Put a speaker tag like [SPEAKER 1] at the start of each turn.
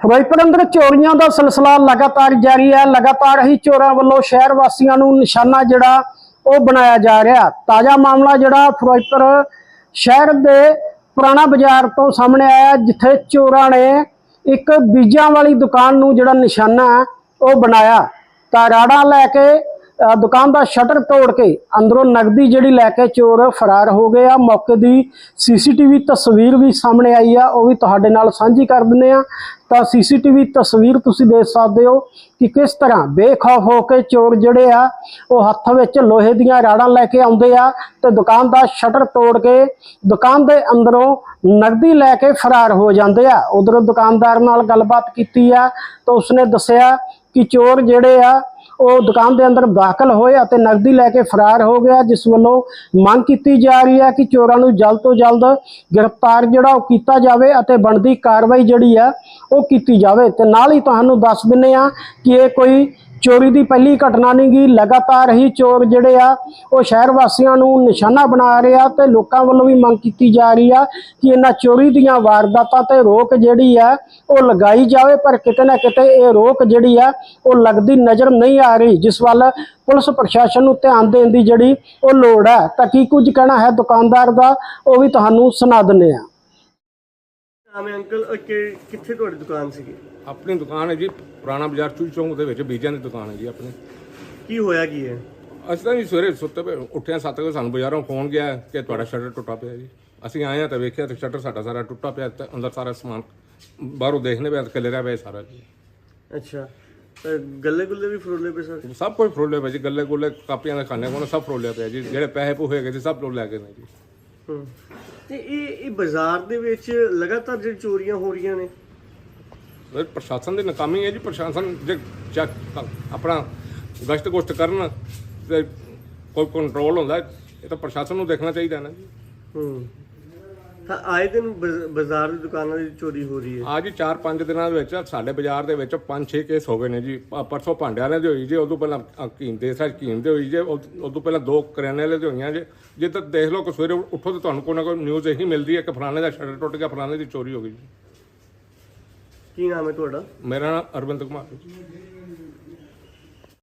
[SPEAKER 1] ਫਿਰੋਜ਼ਪੁਰ ਅੰਦਰ ਚੋਰੀਆਂ ਦਾ ਸਿਲਸਿਲਾ ਲਗਾਤਾਰ ਜਾਰੀ ਹੈ। ਲਗਾਤਾਰ ਹੀ ਚੋਰਾਂ ਵੱਲੋਂ ਸ਼ਹਿਰ ਵਾਸੀਆਂ ਨੂੰ ਨਿਸ਼ਾਨਾ ਜਿਹੜਾ ਉਹ ਬਣਾਇਆ ਜਾ ਰਿਹਾ। ਤਾਜ਼ਾ ਮਾਮਲਾ ਜਿਹੜਾ ਫਿਰੋਜ਼ਪੁਰ ਸ਼ਹਿਰ ਦੇ ਪੁਰਾਣਾ ਬਾਜ਼ਾਰ ਤੋਂ ਸਾਹਮਣੇ ਆਇਆ ਜਿੱਥੇ ਚੋਰਾਂ ਨੇ ਇੱਕ ਬੀਜਾਂ ਵਾਲੀ ਦੁਕਾਨ ਨੂੰ ਜਿਹੜਾ ਨਿਸ਼ਾਨਾ ਹੈ, ਉਹ ਬਣਾਇਆ। ਤਾਂ ਰਾੜਾਂ ਲੈ ਕੇ ਦੁਕਾਨ ਦਾ ਸ਼ਟਰ ਤੋੜ ਕੇ ਅੰਦਰੋਂ ਨਗਦੀ ਜਿਹੜੀ ਲੈ ਕੇ ਚੋਰ ਫਰਾਰ ਹੋ ਗਏ ਆ। ਮੌਕੇ ਦੀ ਸੀਸੀਟੀਵੀ ਤਸਵੀਰ ਵੀ ਸਾਹਮਣੇ ਆਈ ਆ। ਉਹ ਵੀ ਤੁਹਾਡੇ ਨਾਲ ਸਾਂਝੀ ਕਰ ਦਿੰਦੇ ਆ। ਤਾਂ ਸੀਸੀਟੀਵੀ ਤਸਵੀਰ ਤੁਸੀਂ ਦੇਖ ਸਕਦੇ ਹੋ ਕਿ ਕਿਸ ਤਰ੍ਹਾਂ ਬੇਖੌਫ ਹੋ ਕੇ ਚੋਰ ਜਿਹੜੇ ਆ, ਉਹ ਹੱਥ ਵਿੱਚ ਲੋਹੇ ਦੀਆਂ ਰਾੜਾਂ ਲੈ ਕੇ ਆਉਂਦੇ ਆ ਤੇ ਦੁਕਾਨ ਦਾ ਸ਼ਟਰ ਤੋੜ ਕੇ ਦੁਕਾਨ ਦੇ ਅੰਦਰੋਂ ਨਗਦੀ ਲੈ ਕੇ ਫਰਾਰ ਹੋ ਜਾਂਦੇ ਆ। ਉਧਰੋਂ ਦੁਕਾਨਦਾਰ ਨਾਲ ਗੱਲਬਾਤ ਕੀਤੀ ਆ ਤਾਂ ਉਸਨੇ ਦੱਸਿਆ ਕਿ ਚੋਰ ਜਿਹੜੇ ਆ ਉਹ ਦੁਕਾਨ ਦੇ ਅੰਦਰ ਦਾਖਲ ਹੋਏ ਅਤੇ ਨਗਦੀ ਲੈ ਕੇ ਫਰਾਰ ਹੋ ਗਿਆ, ਜਿਸ ਵੱਲੋਂ ਮੰਗ ਕੀਤੀ ਜਾ ਰਹੀ ਹੈ ਕਿ ਚੋਰਾਂ ਨੂੰ ਜਲਦ ਤੋਂ ਜਲਦ ਗ੍ਰਿਫਤਾਰ ਜਿਹੜਾ ਉਹ ਕੀਤਾ ਜਾਵੇ ਅਤੇ ਬਣਦੀ ਕਾਰਵਾਈ ਜਿਹੜੀ ਹੈ ਉਹ ਕੀਤੀ ਜਾਵੇ। ਤੇ ਨਾਲ ਹੀ ਤੁਹਾਨੂੰ ਦੱਸ ਦਿੰਨੇ ਆ ਕਿ ਇਹ ਕੋਈ ਚੋਰੀ ਦੀ ਪਹਿਲੀ ਘਟਨਾ ਨਹੀਂ ਗਈ, ਲਗਾਤਾਰ ਹੀ ਚੋਰ ਜਿਹੜੇ ਆ, ਉਹ ਸ਼ਹਿਰ ਵਾਸੀਆਂ ਨੂੰ ਨਿਸ਼ਾਨਾ ਬਣਾ ਰਹੇ ਆ ਤੇ ਲੋਕਾਂ ਵੱਲੋਂ ਵੀ ਮੰਗ ਕੀਤੀ ਜਾ ਰਹੀ ਆ ਕਿ ਇਹਨਾਂ ਚੋਰੀ ਦੀਆਂ ਵਾਰਦਾਤਾਂ ਤੇ ਰੋਕ ਜਿਹੜੀ ਆ, ਉਹ ਲਗਾਈ ਜਾਵੇ, ਪਰ ਕਿਤੇ ਨਾ ਕਿਤੇ ਇਹ ਰੋਕ ਜਿਹੜੀ ਆ, ਉਹ ਲੱਗਦੀ ਨਜ਼ਰ ਨਹੀਂ ਆ ਰਹੀ, ਜਿਸ ਵੱਲ ਪੁਲਿਸ ਪ੍ਰਸ਼ਾਸਨ ਨੂੰ ਧਿਆਨ ਦੇਣ ਦੀ ਜਿਹੜੀ ਉਹ ਲੋੜ ਹੈ ਤਾਂ ਕੀ ਕੁਝ ਕਹਿਣਾ ਹੈ ਦੁਕਾਨਦਾਰ ਦਾ, ਉਹ ਵੀ ਤੁਹਾਨੂੰ ਸੁਣਾ ਦਿੰਨੇ ਆ।
[SPEAKER 2] ਨਾਮ ਅੰਕਲ ਕਿ- ਕਿੱਥੇ ਤੁਹਾਡੀ ਦੁਕਾਨ ਸੀਗੀ?
[SPEAKER 3] ਆਪਣੀ ਦੁਕਾਨ ਹੈ ਜੀ ਪੁਰਾਣਾ ਬਾਜ਼ਾਰ ਚੂਈ ਚੌਂਕ ਦੇ ਵਿੱਚ ਬੀਜਾਂ ਦੀ ਦੁਕਾਨ ਹੈ ਜੀ ਆਪਣੀ।
[SPEAKER 2] ਕੀ ਹੋਇਆ ਕੀ ਹੈ?
[SPEAKER 3] ਅਸੀਂ ਤਾਂ ਜੀ ਸਵੇਰੇ ਸੁੱਤੇ ਪਏ ਉੱਠਿਆ 7 ਵਜੇ ਸਾਨੂੰ ਬਾਜ਼ਾਰੋਂ ਫੋਨ ਗਿਆ ਕਿ ਤੁਹਾਡਾ ਸ਼ਟਰ ਟੁੱਟਾ ਪਿਆ ਜੀ। ਅਸੀਂ ਆਏ ਆ ਤਾਂ ਵੇਖਿਆ ਤੇ ਸ਼ਟਰ ਸਾਡਾ ਸਾਰਾ ਟੁੱਟਾ ਪਿਆ ਤੇ ਅੰਦਰ ਸਾਰਾ ਸਮਾਨ ਬਾਹਰੋਂ ਦੇਖਨੇ ਪਿਆ ਤੇ ਰਿਹਾ ਪਿਆ ਸਾਰਾ ਜੀ।
[SPEAKER 2] ਅੱਛਾ। ਗੱਲੇ ਗੁੱਲੇ ਵੀ ਫਰੋਲੇ ਪਏ ਸਰ?
[SPEAKER 3] ਸਭ ਕੁਝ ਫਰੋਲਿਆ ਪਿਆ ਜੀ ਗੱਲੇ ਗੁੱਲੇ ਕਾਪੀਆਂ ਦੇ ਖਾਨੇ ਕੋਲ ਸਭ ਫਰੋਲਿਆ ਪਿਆ ਜੀ ਜਿਹੜੇ ਪੈਸੇ ਪੂਹੇ ਹੈਗੇ ਸੀ ਸਭ ਲੋਕ ਲੈ ਗਏ ਨੇ ਜੀ।
[SPEAKER 2] ਤੇ ਇਹ ਇਹ ਬਾਜ਼ਾਰ ਦੇ ਵਿੱਚ ਲਗਾਤਾਰ ਜਿਹੜੀ ਚੋਰੀਆਂ ਹੋ ਰਹੀਆਂ ਨੇ
[SPEAKER 3] ਇਹ ਪ੍ਰਸ਼ਾਸਨ ਦੀ ਨਾਕਾਮੀ ਹੈ ਜੀ ਪ੍ਰਸ਼ਾਸਨ ਜੇ ਚੈੱਕ ਆਪਣਾ ਗਸ਼ਤ ਗੁਸ਼ਤ ਕਰਨ ਤੇ ਕੋਈ ਕੰਟਰੋਲ ਹੁੰਦਾ ਇਹ ਤਾਂ ਪ੍ਰਸ਼ਾਸਨ ਨੂੰ ਦੇਖਣਾ ਚਾਹੀਦਾ ਨਾ ਜੀ।
[SPEAKER 2] ਹੂੰ। ਤਾਂ ਆਏ ਦਿਨ ਬਜ਼- ਬਾਜ਼ਾਰ ਦੀ ਦੁਕਾਨਾਂ ਦੀ ਚੋਰੀ ਹੋ ਰਹੀ ਹੈ।
[SPEAKER 3] ਅੱਜ 4-5 ਦਿਨਾਂ ਦੇ ਵਿੱਚ ਸਾਡੇ ਬਾਜ਼ਾਰ ਦੇ ਵਿੱਚ 5-6 ਕੇਸ ਹੋ ਗਏ ਨੇ ਜੀ। ਪਰਸੋਂ ਭਾਂਡਿਆਂ ਵਾਲੇ ਦੇ ਹੋਈ ਜੀ ਉਦੋਂ ਪਹਿਲਾਂ ਅ, ਕੀਮ ਦੇ ਸਾਜ ਕੀਮ ਦੇ ਹੋਈ ਜੇ ਉਦ- ਉਦੋਂ ਪਹਿਲਾਂ ਦੋ ਕਰਿਆਨੇ ਵਾਲੇ ਦੇ ਹੋਈਆਂ ਜੇ। ਜੇ ਤਾਂ ਦੇਖ ਲਓ ਕਿ ਸਵੇਰੇ ਉੱਠੋ ਤੇ ਤੁਹਾਨੂੰ ਕੋਈ ਨਾ ਕੋਈ ਨਿਊਜ਼ ਇਹੀ ਮਿਲਦੀ ਹੈ ਕਿ ਫਲਾਣੇ ਦਾ ਸ਼ਟਰ ਟੁੱਟ ਗਿਆ ਫਲਾਣੇ ਦੀ ਚੋਰੀ ਹੋ ਗਈ ਜੀ।
[SPEAKER 2] ਕੀ ਨਾਮ ਹੈ ਤੁਹਾਡਾ?
[SPEAKER 3] ਮੇਰਾ ਨਾਮ ਅਰਵਿੰਦ ਕੁਮਾਰ ਹੈ।